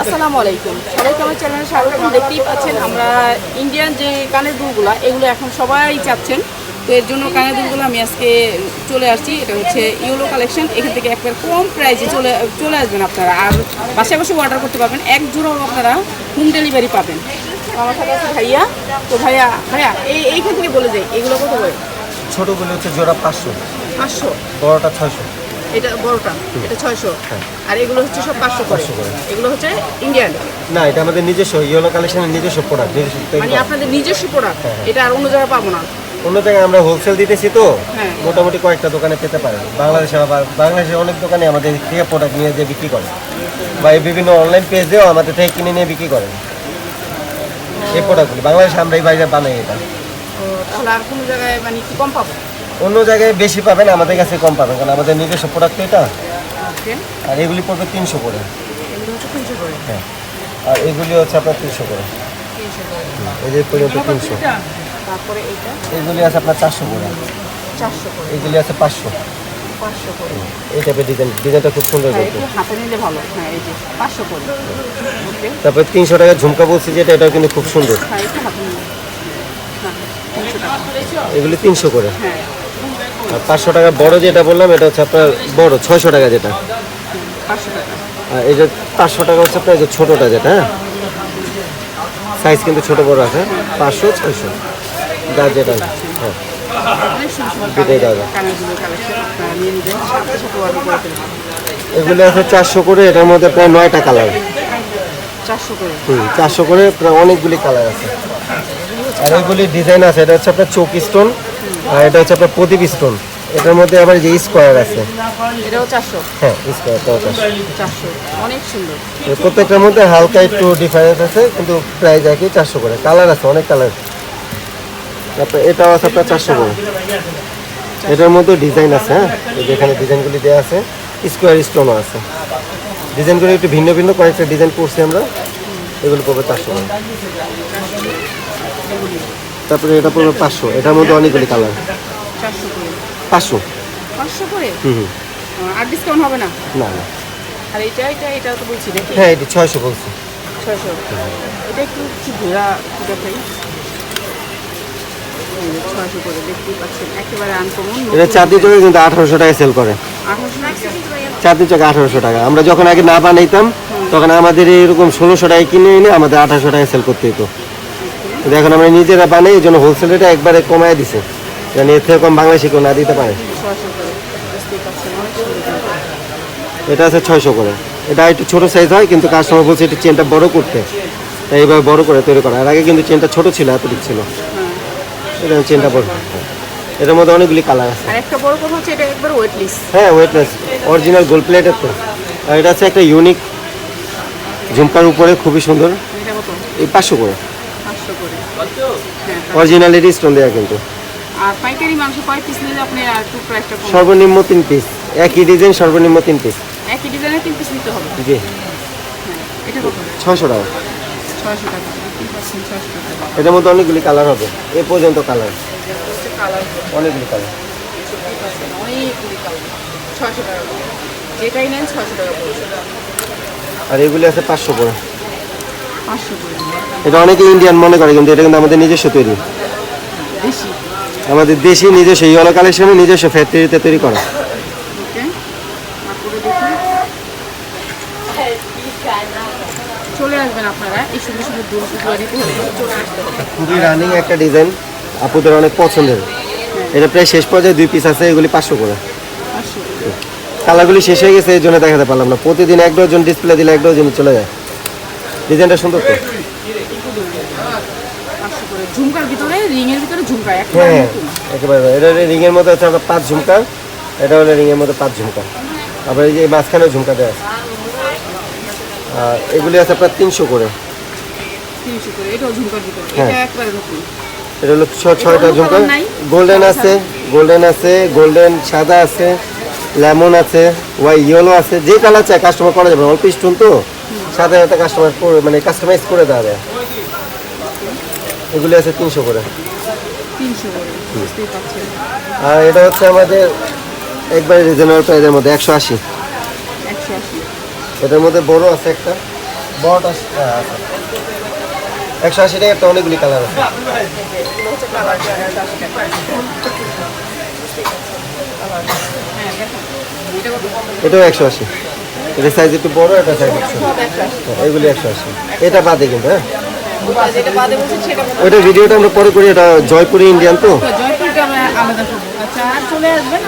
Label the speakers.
Speaker 1: আসসালামু আলাইকুম। সবাইকে আমার চ্যানেলে স্বাগতম। দেখতেই পাচ্ছেন আমরা ইন্ডিয়ান যে কানের দুলগুলো এগুলো এখন সবাই চাচ্ছেন। তো এর জন্য কানের দুলগুলো আমি আজকে চলে আসছি। এটা হচ্ছে ইউলো কালেকশন এখান থেকে একবার কম প্রাইসে চলে চলে আসবেন আপনারা। আর বাসায় বসে অর্ডার করতে পারবেন। এক জোড়াও আপনারা হোম ডেলিভারি পাবেন। আমার সাথে আছে ভাইয়া। তো ভাইয়া ভাইয়া এই এইখান থেকে বলে যাই এগুলো কত করে?
Speaker 2: ছোটগুলো হচ্ছে জোড়া পাঁচশো।
Speaker 1: পাঁচশো।
Speaker 2: বড়টা ছয়শো।
Speaker 1: এটা বড়টা এটা ছয়শো।
Speaker 2: হ্যাঁ।
Speaker 1: আর এগুলো হচ্ছে সব পাঁচশো করে।
Speaker 2: 500 করে।
Speaker 1: এগুলো হচ্ছে ইন্ডিয়ান
Speaker 2: না এটা আমাদের নিজস্ব ইয়েলো কালেকশনের নিজস্ব প্রোডাক্ট
Speaker 1: মানে আপনাদের নিজস্ব প্রোডাক্ট
Speaker 2: হ্যাঁ, হ্যাঁ।
Speaker 1: এটা আর অন্য জায়গায় পাবো না।
Speaker 2: অন্য জায়গায় আমরা হোলসেল দিতেছি তো। মোটামুটি কয়েকটা দোকানে পেতে পারেন। বাংলাদেশে আবার বাংলাদেশের অনেক দোকানে আমাদের থেকে প্রোডাক্ট নিয়ে যে বিক্রি করে। বা এই বিভিন্ন অনলাইন পেজেও আমাদের থেকে কিনে নিয়ে বিক্রি করেন। এই প্রোডাক্টগুলি বাংলাদেশে আমরা এই বাইরে বানাই এটা।
Speaker 1: তাহলে আর কোনো জায়গায় মানে কি কম পাবো?
Speaker 2: অন্য জায়গায় বেশি পাবেন আমাদের কাছে কম পাবেন কারণ আমাদের নিজস্ব প্রোডাক্ট এটা। আর এগুলি পড়বে তিনশো করে। হ্যাঁ। আর এগুলি হচ্ছে আপনার তিনশো করে।
Speaker 1: তিনশো করে।
Speaker 2: এই যে পর্যন্ত তিনশো।
Speaker 1: তারপরে
Speaker 2: এগুলি আছে আপনার চারশো করে। এগুলি আছে পাঁচশো। এই টাইপের ডিজাইন ডিজাইনটা খুব সুন্দর
Speaker 1: হ্যাঁ হ্যাঁ
Speaker 2: তারপরে তিনশো টাকা ঝুমকা বলছি যেটা এটাও কিন্তু খুব সুন্দর।
Speaker 1: হ্যাঁ
Speaker 2: এগুলি তিনশো করে। আর পাঁচশো টাকা বড় যেটা বললাম এটা হচ্ছে আপনার বড় ছয়শো টাকা যেটা। আর এই যে পাঁচশো টাকা হচ্ছে আপনার এই যে ছোটোটা যেটা হ্যাঁ? সাইজ কিন্তু ছোট বড় আছে পাঁচশো ছয়শো। যা যেটা হ্যাঁ। এগুলি আছে চারশো করে এটার মধ্যে প্রায় নয়টা কালার। হুম চারশো করে প্রায় অনেকগুলি কালার আছে। আর এগুলি ডিজাইন আছে এটা হচ্ছে আপনার চোক স্টোন আর এটা হচ্ছে আপনার প্রদীপ স্টোন এটার মধ্যে আবার যে স্কোয়ার আছে।
Speaker 1: এটাও
Speaker 2: হ্যাঁ
Speaker 1: অনেক সুন্দর।
Speaker 2: প্রত্যেকটার মধ্যে হালকা একটু ডিফারেন্স আছে কিন্তু প্রাইস একই চারশো করে। কালার আছে অনেক কালার তারপরে এটাও আছে আপনার চারশো করে। এটার মধ্যে ডিজাইন আছে হ্যাঁ? যেখানে ডিজাইনগুলি দেওয়া আছে স্কোয়ার স্টোনও আছে। ডিজাইনগুলো একটু ভিন্ন ভিন্ন কয়েকটা ডিজাইন করছি আমরা। এগুলো পড়বে চারশো করে। তারপরে এটা পড়বে পাঁচশো। এটার মধ্যে অনেকগুলি কালার
Speaker 1: করে।
Speaker 2: পাঁচশো।
Speaker 1: পাঁচশো করে?
Speaker 2: হুম
Speaker 1: আর ডিসকাউন্ট হবে না?
Speaker 2: না না।
Speaker 1: আর এটা এটা এটা তো বলছি দেখি।
Speaker 2: হ্যাঁ এটি ছয়শো বলছি।
Speaker 1: ছয়শো। এটা একটু কি ঘোরা ফুটা খাই ছয়শো করে দেখতেই পাচ্ছেন। একেবারে আনকমন
Speaker 2: এটা চাঁদি চোখে কিন্তু আঠারোশো সেল করে।
Speaker 1: আঠারোশো
Speaker 2: চাঁদি চোখে আঠারোশো টাকা। আমরা যখন আগে না বানাইতাম তখন আমাদের এরকম ষোলোশো টাকায় কিনে এনে আমাদের আঠারোশো টাকায় সেল করতে হতো এখন আমরা নিজেরা বানাই এই জন্য হোলসেল রেটে একবারে কমায় দিছে। যেন এর থেকে কম বাংলাদেশে কেউ না দিতে পারে। এটা আছে ছয়শো করে। এটা একটু ছোটো সাইজ হয় কিন্তু কাস্টমার বলছে একটু চেনটা বড় করতে। তাই এইভাবে বড় করে তৈরি করা। আর আগে কিন্তু চেনটা ছোট ছিল এতটুকু ছিল। এটা চেনটা বড়। এটার মধ্যে অনেকগুলি কালার আছে।
Speaker 1: আর একটা বড় কথা হচ্ছে এটা একবার ওয়েটলেস
Speaker 2: হ্যাঁ ওয়েটলেস অরিজিনাল গোল্ড প্লেটের তো। আর এটা আছে একটা ইউনিক ঝুমকার উপরে খুবই সুন্দর। এই পাঁচশো করে।
Speaker 1: পাঁচশো করে। হ্যাঁ
Speaker 2: অরিজিনালিটি স্টোন দেওয়া কিন্তু।
Speaker 1: আর পাইকারি মাংস কয় পিস নিলে আপনি আর একটু প্রাইসটা
Speaker 2: সর্বনিম্ন তিন পিস একই ডিজাইন সর্বনিম্ন তিন পিস
Speaker 1: একই ডিজাইনের তিন পিস নিতে হবে?
Speaker 2: জি।
Speaker 1: হ্যাঁ এটা কত?
Speaker 2: ছয়শো টাকা।
Speaker 1: ছয়শো
Speaker 2: এটার মধ্যে অনেকগুলি কালার হবে। এ পর্যন্ত কালার অনেকগুলি কালার
Speaker 1: অনেকগুলি কালার ছয়শো টাকা যেটাই নেন ছয়শো টাকা
Speaker 2: আর এগুলি আছে পাঁচশো করে। এটা অনেকে ইন্ডিয়ান মনে করে কিন্তু এটা কিন্তু আমাদের নিজস্ব তৈরি। আমাদের দেশি নিজস্ব ইয়েলো কালেকশনে নিজস্ব ফ্যাক্টরিতে তৈরি করা।
Speaker 1: চলে আসবেন আপনারা এই সুন্দর সুন্দর
Speaker 2: খুবই রানিং একটা ডিজাইন আপুদের অনেক পছন্দের। এটা প্রায় শেষ পর্যায়ে দুই পিস আছে এগুলি পাঁচশো করে। কালারগুলি শেষ হয়ে গেছে এই জন্য দেখাতে পারলাম না। প্রতিদিন এক ডজন ডিসপ্লে দিলে এক ডজন চলে যায়। ডিজাইনটা সুন্দর তো।
Speaker 1: পাঁচশো ঝুমকার ভিতরে রিংয়ের ভিতরে ঝুমকা
Speaker 2: হ্যাঁ একেবারে এটা মধ্যে পাঁচ ঝুমকা। এটা হলো মধ্যে পাঁচ ঝুমকা। আবার এই যে মাঝখানে ঝুমকা দেওয়া আছে। আর এগুলি আছে আপনার তিনশো করে। হ্যাঁ।
Speaker 1: এটা
Speaker 2: হলো ছয়টা ঝুমকা। গোল্ডেন আছে গোল্ডেন আছে গোল্ডেন সাদা আছে। লেমন আছে ওয়াই ইয়েলো আছে যে কালার চাই কাস্টমার করা যাবে অল্প স্টোন তো। সাথে সাথে কাস্টমার করে মানে কাস্টমাইজ করে দেওয়া যায়। এগুলি আছে তিনশো করে। আর এটা হচ্ছে আমাদের একবারে রিজনেবল প্রাইসের মধ্যে একশো আশি। এটার মধ্যে বড় আছে একটা। বড়টা আছে। একশো আশি টাকার তো অনেকগুলি কালার আছে
Speaker 1: এগুলো হচ্ছে কালার একশো আশি টাকা হ্যাঁ দেখুন এটা কত
Speaker 2: এটাও একশো আশি। এটা সাইজ একটু বড় এটা সাইজ
Speaker 1: একশো
Speaker 2: হ্যাঁ, এগুলি একশো আশি। এটা বাদে কিন্তু হ্যাঁ? ওইটা ভিডিওটা আমরা পরে করি এটা জয়পুরি ইন্ডিয়ান তো।
Speaker 1: চলে আসবেন।